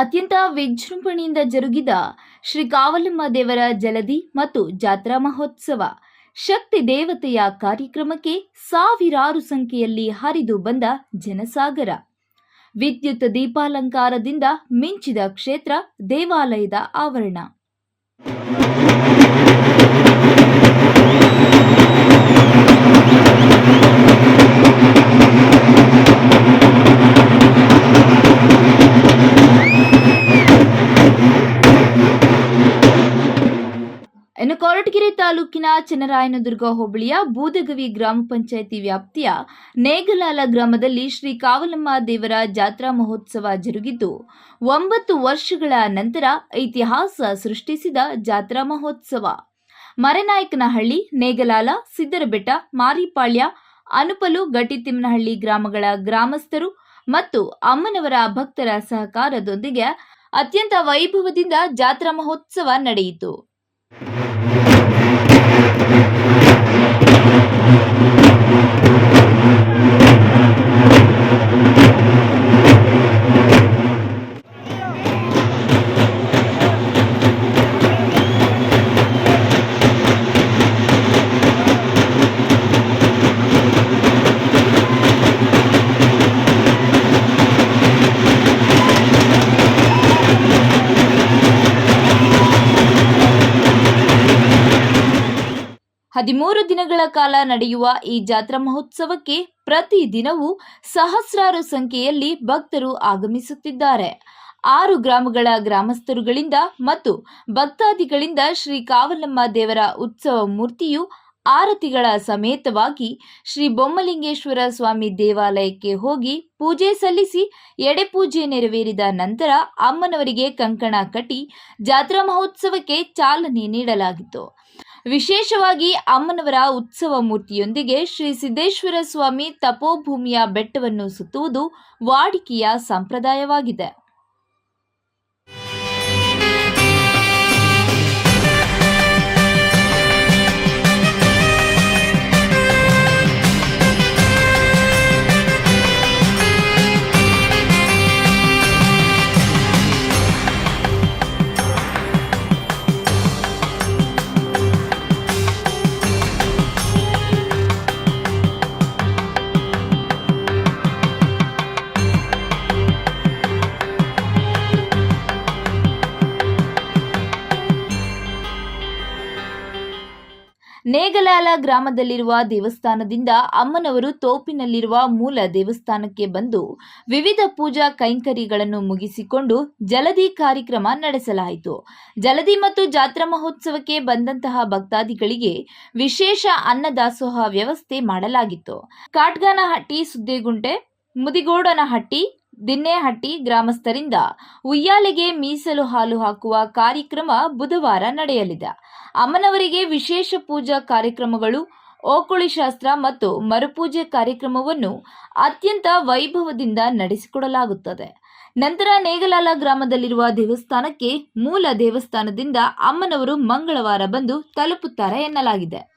ಅತ್ಯಂತ ವಿಜೃಂಭಣೆಯಿಂದ ಜರುಗಿದ ಶ್ರೀ ಕಾವಲಮ್ಮ ದೇವರ ಜಲದಿ ಮತ್ತು ಜಾತ್ರಾ ಮಹೋತ್ಸವ. ಶಕ್ತಿ ದೇವತೆಯ ಕಾರ್ಯಕ್ರಮಕ್ಕೆ ಸಾವಿರಾರು ಸಂಖ್ಯೆಯಲ್ಲಿ ಹರಿದು ಬಂದ ಜನಸಾಗರ. ವಿದ್ಯುತ್ ದೀಪಾಲಂಕಾರದಿಂದ ಮಿಂಚಿದ ಕ್ಷೇತ್ರ ದೇವಾಲಯದ ಆವರಣ. ತಾಲೂಕಿನ ಚನ್ನರಾಯನದುರ್ಗ ಹೋಬಳಿಯ ಬೂದಗವಿ ಗ್ರಾಮ ಪಂಚಾಯಿತಿ ವ್ಯಾಪ್ತಿಯ ನೇಗಲಾಲ ಗ್ರಾಮದಲ್ಲಿ ಶ್ರೀ ಕಾವಲಮ್ಮ ದೇವರ ಜಾತ್ರಾ ಮಹೋತ್ಸವ ಜರುಗಿದ್ದು, ಒಂಬತ್ತು ವರ್ಷಗಳ ನಂತರ ಇತಿಹಾಸ ಸೃಷ್ಟಿಸಿದ ಜಾತ್ರಾ ಮಹೋತ್ಸವ. ಮರೆನಾಯಕನಹಳ್ಳಿ, ನೇಗಲಾಲ, ಸಿದ್ದರಬೆಟ್ಟ, ಮಾರಿಪಾಳ್ಯ, ಅನುಪಲು, ಗಟ್ಟಿತಿಮ್ಮನಹಳ್ಳಿ ಗ್ರಾಮಗಳ ಗ್ರಾಮಸ್ಥರು ಮತ್ತು ಅಮ್ಮನವರ ಭಕ್ತರ ಸಹಕಾರದೊಂದಿಗೆ ಅತ್ಯಂತ ವೈಭವದಿಂದ ಜಾತ್ರಾ ಮಹೋತ್ಸವ ನಡೆಯಿತು. ಹದಿಮೂರು ದಿನಗಳ ಕಾಲ ನಡೆಯುವ ಈ ಜಾತ್ರಾ ಮಹೋತ್ಸವಕ್ಕೆ ಪ್ರತಿ ದಿನವೂ ಸಹಸ್ರಾರು ಸಂಖ್ಯೆಯಲ್ಲಿ ಭಕ್ತರು ಆಗಮಿಸುತ್ತಿದ್ದಾರೆ. ಆರು ಗ್ರಾಮಗಳ ಗ್ರಾಮಸ್ಥರುಗಳಿಂದ ಮತ್ತು ಭಕ್ತಾದಿಗಳಿಂದ ಶ್ರೀ ಕಾವಲಮ್ಮ ದೇವರ ಉತ್ಸವ ಮೂರ್ತಿಯು ಆರತಿಗಳ ಸಮೇತವಾಗಿ ಶ್ರೀ ಬೊಮ್ಮಲಿಂಗೇಶ್ವರ ಸ್ವಾಮಿ ದೇವಾಲಯಕ್ಕೆ ಹೋಗಿ ಪೂಜೆ ಸಲ್ಲಿಸಿ ಎಡೆಪೂಜೆ ನೆರವೇರಿದ ನಂತರ ಅಮ್ಮನವರಿಗೆ ಕಂಕಣ ಕಟ್ಟಿ ಜಾತ್ರಾ ಮಹೋತ್ಸವಕ್ಕೆ ಚಾಲನೆ ನೀಡಲಾಗಿತ್ತು. ವಿಶೇಷವಾಗಿ ಅಮ್ಮನವರ ಉತ್ಸವ ಮೂರ್ತಿಯೊಂದಿಗೆ ಶ್ರೀ ಸಿದ್ದೇಶ್ವರ ಸ್ವಾಮಿ ತಪೋಭೂಮಿಯ ಬೆಟ್ಟವನ್ನು ಸುತ್ತುವುದು ವಾಡಿಕೆಯ ಸಂಪ್ರದಾಯವಾಗಿದೆ. ನೇಗಲಾಲ ಗ್ರಾಮದಲ್ಲಿರುವ ದೇವಸ್ಥಾನದಿಂದ ಅಮ್ಮನವರು ತೋಪಿನಲ್ಲಿರುವ ಮೂಲ ದೇವಸ್ಥಾನಕ್ಕೆ ಬಂದು ವಿವಿಧ ಪೂಜಾ ಕೈಂಕರ್ಯಗಳನ್ನು ಮುಗಿಸಿಕೊಂಡು ಜಲದಿ ಕಾರ್ಯಕ್ರಮ ನಡೆಸಲಾಯಿತು. ಜಲದಿ ಮತ್ತು ಜಾತ್ರಾ ಮಹೋತ್ಸವಕ್ಕೆ ಬಂದಂತಹ ಭಕ್ತಾದಿಗಳಿಗೆ ವಿಶೇಷ ಅನ್ನದಾಸೋಹ ವ್ಯವಸ್ಥೆ ಮಾಡಲಾಗಿತ್ತು. ಕಾಟ್ಗಾನಹಟ್ಟಿ ಸುದ್ದಿಗುಂಟೆ, ಮುದಿಗೋಡನಹಟ್ಟಿ ದಿನ್ನೇಹಟ್ಟಿ ಗ್ರಾಮಸ್ಥರಿಂದ ಉಯ್ಯಾಲೆಗೆ ಮೀಸಲು ಹಾಲು ಹಾಕುವ ಕಾರ್ಯಕ್ರಮ ಬುಧವಾರ ನಡೆಯಲಿದೆ. ಅಮ್ಮನವರಿಗೆ ವಿಶೇಷ ಪೂಜಾ ಕಾರ್ಯಕ್ರಮಗಳು, ಓಕುಳಿ ಶಾಸ್ತ್ರ ಮತ್ತು ಮರುಪೂಜೆ ಕಾರ್ಯಕ್ರಮವನ್ನು ಅತ್ಯಂತ ವೈಭವದಿಂದ ನಡೆಸಿಕೊಡಲಾಗುತ್ತದೆ. ನಂತರ ನೇಗಲಾಲ ಗ್ರಾಮದಲ್ಲಿರುವ ದೇವಸ್ಥಾನಕ್ಕೆ ಮೂಲ ದೇವಸ್ಥಾನದಿಂದ ಅಮ್ಮನವರು ಮಂಗಳವಾರ ಬಂದು ತಲುಪುತ್ತಾರೆ ಎನ್ನಲಾಗಿದೆ.